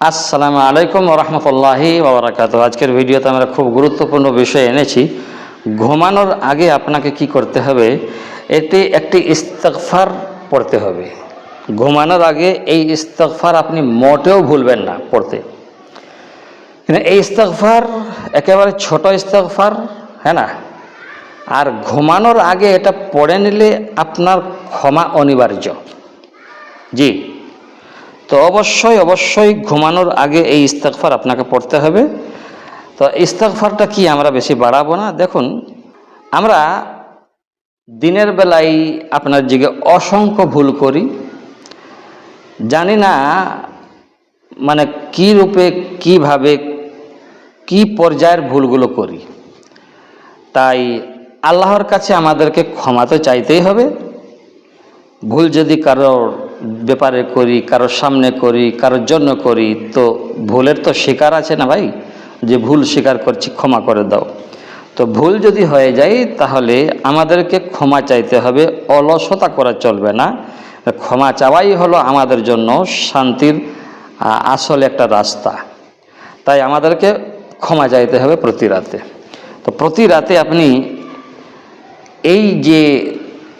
আসসালামু আলাইকুম রহমতুল্লাহি ওবরাকাত আজকের ভিডিওতে আমরা খুব গুরুত্বপূর্ণ বিষয় এনেছি, ঘুমানোর আগে আপনাকে কি করতে হবে এটি একটি ইস্তগফার পড়তে হবে। ঘুমানোর আগে এই ইস্তগফার আপনি মোটেও ভুলবেন না পড়তে। এই ইস্তগফার একেবারে ছোট ইস্তগফার হ্যাঁ না? আর ঘুমানোর আগে এটা পড়ে নিলে আপনার ক্ষমা অনিবার্য। জি। তো অবশ্যই অবশ্যই ঘুমানোর আগে এই ইস্তেকফার আপনাকে পড়তে হবে। তো ইস্তেকফারটা কি আমরা বেশি বাড়াবো না? দেখুন, আমরা দিনের বেলায় আপনার দিকে অসংখ্য ভুল করি। জানি না মানে কি রূপে, কীভাবে, কি পর্যায়ের ভুলগুলো করি। তাই আল্লাহর কাছে আমাদেরকে ক্ষমা তো চাইতেই হবে। ভুল যদি কারোর ব্যাপারে করি, কারোর সামনে করি, কারোর জন্য করি, তো ভুলের তো শিকার আছে না ভাই? যে ভুল স্বীকার করছি, ক্ষমা করে দাও। তো ভুল যদি হয়ে যায়, তাহলে আমাদেরকে ক্ষমা চাইতে হবে, অলসতা করা চলবে না। ক্ষমা চাওয়াই হলো আমাদের জন্য শান্তির আসল একটা রাস্তা। তাই আমাদেরকে ক্ষমা চাইতে হবে প্রতি রাতে। তো প্রতি রাতে আপনি এই যে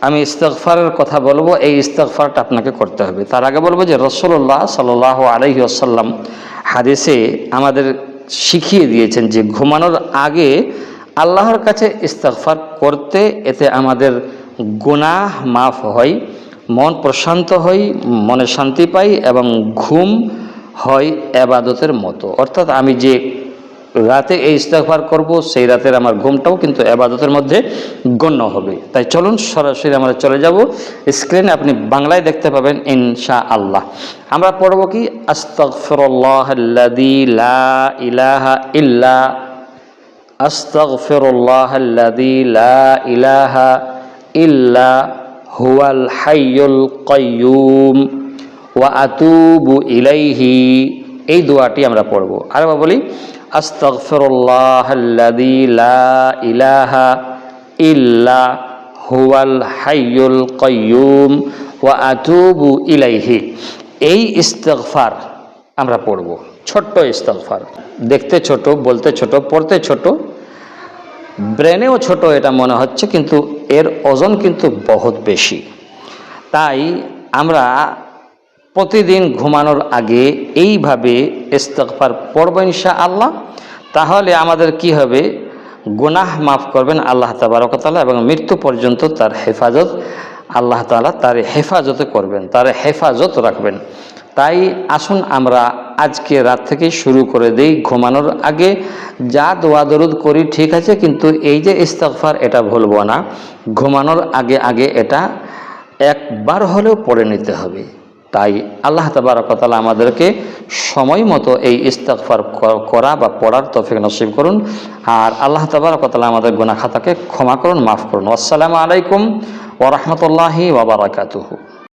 আমি ইস্তগফারের কথা বলব, এই ইস্তগফারটা আপনাকে করতে হবে। তার আগে বলব যে রসল্লাহ সাল আলহি আসাল্লাম হাদিসে আমাদের শিখিয়ে দিয়েছেন যে ঘুমানোর আগে আল্লাহর কাছে ইস্তগফার করতে এতে আমাদের গুনাহ মাফ হয়, মন প্রশান্ত হয়, মনে শান্তি পাই এবং ঘুম হয় এবাদতের মতো। অর্থাৎ আমি যে রাতে এই ইস্তেগফার করব, সেই রাতের আমার ঘুমটাও কিন্তু এবাদতের মধ্যে গণ্য হবে। তাই চলুন, সরাসরি আমরা চলে যাব। স্ক্রিনে আপনি বাংলায় দেখতে পাবেন ইনশা আল্লাহ আমরা পড়ব কি? আস্তাগফিরুল্লাহাল্লাযী লা ইলাহা ইল্লা, আস্তাগফিরুল্লাহাল্লাযী লা ইলাহা ইল্লা হুয়াল হাইয়ুল কাইয়্যুম ওয়া আতুবু ইলাইহি। এই দোয়াটি আমরা পড়ব। আর বলি আস্তাগফিরুল্লাহাল্লাযী লা ইলাহা ইল্লা হুয়াল হাইয়ুল কাইয়্যুম ওয়া আতুবু ইলাইহি। এই ইস্তিগফার আমরা পড়ব। ছোট্ট ইস্তিগফার। দেখতে ছোট, বলতে ছোট, পড়তে ছোট। ব্রেনেও ছোট এটা মনে হচ্ছে, কিন্তু এর ওজন কিন্তু বহুত বেশি। তাই আমরা প্রতিদিন ঘুমানোর আগে এইভাবে ইস্তগফার পড়ব ইনশা আল্লাহ তাহলে আমাদের কি হবে? গুনাহ মাফ করবেন আল্লাহ তাবারকতালা এবং মৃত্যু পর্যন্ত তার হেফাজত আল্লাহ তালা তার হেফাজতে করবেন, তার হেফাজত রাখবেন। তাই আসুন আমরা আজকে রাত থেকে শুরু করে দেই ঘুমানোর আগে। যা দোয়া দরুদ করি ঠিক আছে, কিন্তু এই যে ইস্তগফার এটা ভুলবো না। ঘুমানোর আগে আগে এটা একবার হলেও পড়ে নিতে হবে। তাই আল্লাহ তাবারকতালা আমাদেরকে সময় মতো এই ইস্তফার করা বা পড়ার তফিক নসিব করুন। আর আল্লাহ তাবারকতালা আমাদের গুনাখাতাকে ক্ষমা করুন, মাফ করুন। আসসালামু আলাইকুম ওরহমতুল্লাহি ওবরাকাতুহু